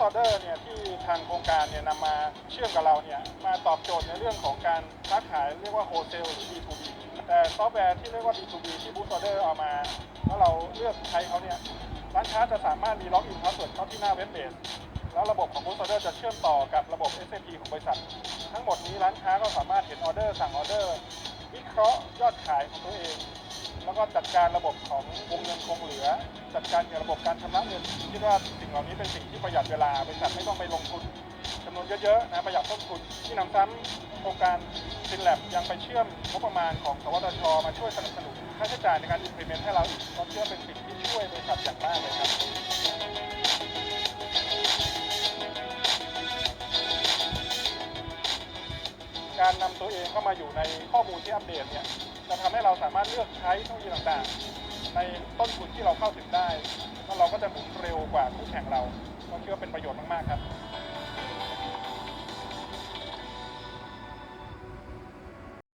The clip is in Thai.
ออเดอร์เนี่ยที่ทางโครงการเนี่ยนำมาเชื่อมกับเราเนี่ยมาตอบโจทย์ในเรื่องของการค้าขายเรียกว่าโฮเซลหรือ B2B แต่ซอฟต์แวร์ที่เรียกว่า B2B ที่บูสออเดอร์เอามา แล้วเราเลือกใช้เขาเนี่ยร้านค้าจะสามารถมีล็อกอินพาสเวิร์ดเข้าที่หน้าเว็บเบสแล้วระบบของบูสออเดอร์จะเชื่อมต่อกับระบบ SAP ของบริษัท ทั้งหมดนี้ร้านค้าก็สามารถเห็นออเดอร์สั่งออเดอร์วิเคราะห์ยอดขายของตัวเอง แล้วก็จัดการระบบของวงเงินคงเหลือ จัดการเกี่ยวกับระบบการชำระเงินคิดว่าสิ่งเหล่านี้เป็นสิ่งที่ประหยัดเวลาบริษัทไม่ต้องไปลงทุนจำนวนเยอะๆนะประหยัดต้นทุนที่นำซ้ำโครงการซินแลบยังไปเชื่อมงบประมาณของสวทช มาช่วยสนับสนุนค่าใช้จ่ายในการอินพลีเมนต์ให้เราอีกก็เชื่อเป็นสิ่งที่ช่วยบริษัทอย่างมากเลยครับ การนำตัวเองเข้ามาอยู่ในข้อมูลที่อัปเดตเนี่ยจะทำให้เราสามารถเลือกใช้เทคโนโลยีต่างๆ ในต้นทุนที่เราเข้าถึงได้แล้วเราก็จะหมุนเร็วกว่าคู่แข่งเราก็เชื่อว่าเป็นประโยชน์มากๆครับ